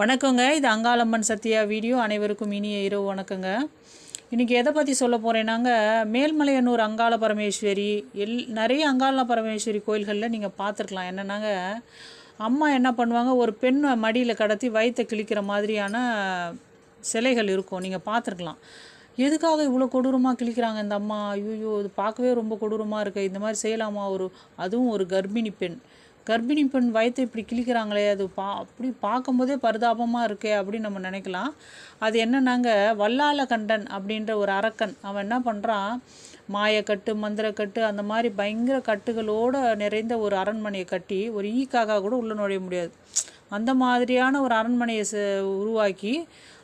வணக்கங்க. இது அங்காளம்மன் சத்யா வீடியோ. அனைவருக்கும் இனிய இரவு வணக்கங்க. இன்றைக்கி எதை பற்றி சொல்ல போகிறேன்னாங்க மேல்மலையனூர் அங்காள பரமேஸ்வரி. எல் நிறைய அங்காள பரமேஸ்வரி கோயில்களில் நீங்கள் பார்த்துருக்கலாம். என்னென்னாங்க அம்மா என்ன பண்ணுவாங்க ஒரு பெண்ணை மடியில் கடத்தி வயிற்றை கிழிக்கிற மாதிரியான சிலைகள் இருக்கும். நீங்கள் பார்த்துருக்கலாம். எதுக்காக இவ்வளோ கொடூரமாக கிழிக்கிறாங்க இந்த அம்மா? ஐயோ இது பார்க்கவே ரொம்ப கொடூரமாக இருக்குது இந்த மாதிரி செய்யலாமா? ஒரு அதுவும் ஒரு கர்ப்பிணி பெண். கர்ப்பிணி பெண் வயத்தை இப்படி கிழிக்கிறாங்களே அது பா அப்படி பார்க்கும்போதே பரிதாபமாக இருக்கே அப்படின்னு நம்ம நினைக்கலாம். அது என்னன்னாங்க வல்லால கண்டன் அப்படின்ற ஒரு அரக்கன். அவன் என்ன பண்ணுறான் மாயக்கட்டு மந்திரக்கட்டு அந்த மாதிரி பயங்கர கட்டுகளோடு நிறைந்த ஒரு அரண்மனையை கட்டி ஒரு ஈக்காக கூட உள்ளே நுழைய முடியாது. அந்த மாதிரியான ஒரு அரண்மனையை ச உருவாக்கி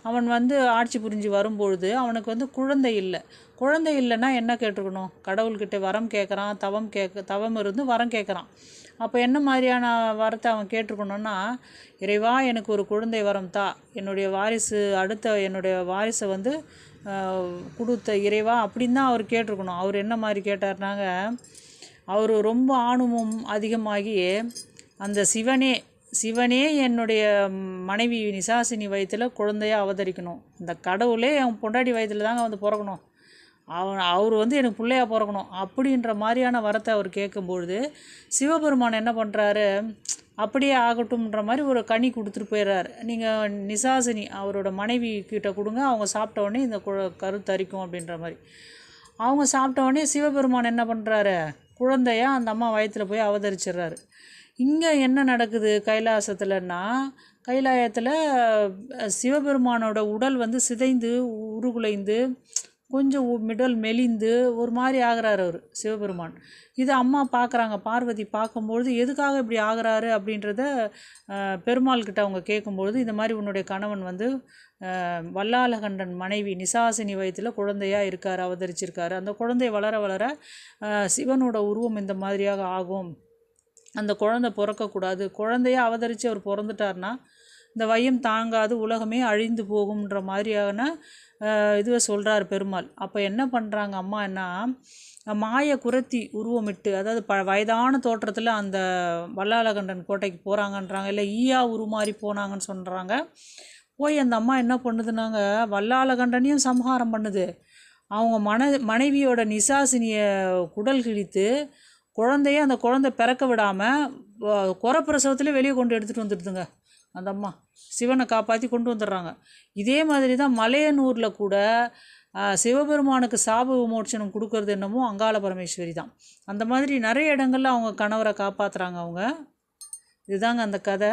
அவன் வந்து ஆட்சி புரிஞ்சு வரும்பொழுது அவனுக்கு வந்து குழந்தை இல்லை. குழந்தை இல்லைன்னா என்ன கேட்டிருக்கணும்? கடவுள்கிட்ட வரம் கேட்குறான் தவம் கேட்க தவம் இருந்து வரம் கேட்குறான். அப்போ என்ன மாதிரியான வரத்தை அவன் கேட்டிருக்கணும்னா இறைவா எனக்கு ஒரு குழந்தை வரம் தா. என்னுடைய வாரிசு அடுத்த என்னுடைய வாரிசை வந்து கொடுத்த இறைவா அப்படின்னு தான் அவர் கேட்டிருக்கணும். அவர் என்ன மாதிரி கேட்டார்னாங்க அவர் ரொம்ப ஆணுவம் அதிகமாகி அந்த சிவனே சிவனே என்னுடைய மனைவி நிசாசினி வயிற்றில் குழந்தையை அவதரிக்கணும். இந்த கடவுளே என் பொண்டாட்டி வயிற்றில் தாங்க வந்து பிறக்கணும். அவன் அவர் வந்து எனக்கு பிள்ளையா பிறக்கணும் அப்படின்ற மாதிரியான வரத்தை அவர் கேட்கும்பொழுது சிவபெருமான் என்ன பண்ணுறாரு அப்படியே ஆகட்டும்ன்ற மாதிரி ஒரு கனி கொடுத்துட்டு போயிடுறாரு நீங்கள் நிசாசினி அவரோட மனைவி கிட்ட கொடுங்க அவங்க சாப்பிட்ட உடனே இந்த கு கரு தரிக்கும் அப்படின்ற மாதிரி. அவங்க சாப்பிட்ட உடனே சிவபெருமான் என்ன பண்ணுறாரு குழந்தையாக அந்த அம்மா வயித்துல போய் அவதரிச்சிடுறாரு. இங்கே என்ன நடக்குது கைலாசத்துலன்னா கைலாயத்தில் சிவபெருமானோட உடல் வந்து சிதைந்து உருகுலைந்து கொஞ்சம் மிடல் மெலிந்து ஒரு மாதிரி ஆகிறார் அவர் சிவபெருமான். இது அம்மா பார்க்குறாங்க பார்வதி பார்க்கும்பொழுது எதுக்காக இப்படி ஆகிறாரு? அப்படின்றத பெருமாள்கிட்ட பெருமாள் கிட்ட அவங்க கேட்கும்பொழுது இந்த மாதிரி உன்னுடைய கணவன் வந்து வல்லாலகண்டன் மனைவி நிசாசினி வயத்தில் குழந்தையாக இருக்கார் அவதரிச்சிருக்காரு. அந்த குழந்தை வளர வளர சிவனோட உருவம் இந்த மாதிரியாக ஆகும். அந்த குழந்தை பிறக்கக்கூடாது. குழந்தைய அவதரித்து அவர் பிறந்துட்டார்னா இந்த வையம் தாங்காது உலகமே அழிந்து போகும்ன்ற மாதிரியான இதுவை சொல்கிறார் பெருமாள். அப்போ என்ன பண்ணுறாங்க அம்மான்னா மாய குரத்தி உருவமிட்டு அதாவது ப வயதான தோற்றத்தில் அந்த வல்லாலகண்டன் கோட்டைக்கு போகிறாங்கன்றாங்க இல்லை ஈயா உருமாறி போனாங்கன்னு சொல்கிறாங்க போய் அந்த அம்மா என்ன பண்ணுதுனாங்க வல்லாலகண்டனையும் சம்ஹாரம் பண்ணுது. அவங்க மன மனைவியோட நிசாசினியை குடல் கிழித்து குழந்தைய அந்த குழந்தை பிறக்க விடாமல் குறப்பிரசவத்தில் வெளியே கொண்டு எடுத்துகிட்டு வந்துடுதுங்க. அந்த அம்மா சிவனை காப்பாற்றி கொண்டு வந்துடுறாங்க. இதே மாதிரி தான் மலையனூரில் கூட சிவபெருமானுக்கு சாப விமோச்சனம் கொடுக்கறது என்னமோ அங்காள பரமேஸ்வரி தான். அந்த மாதிரி நிறைய இடங்களில் அவங்க கணவரை காப்பாற்றுறாங்க அவங்க. இதுதாங்க அந்த கதை.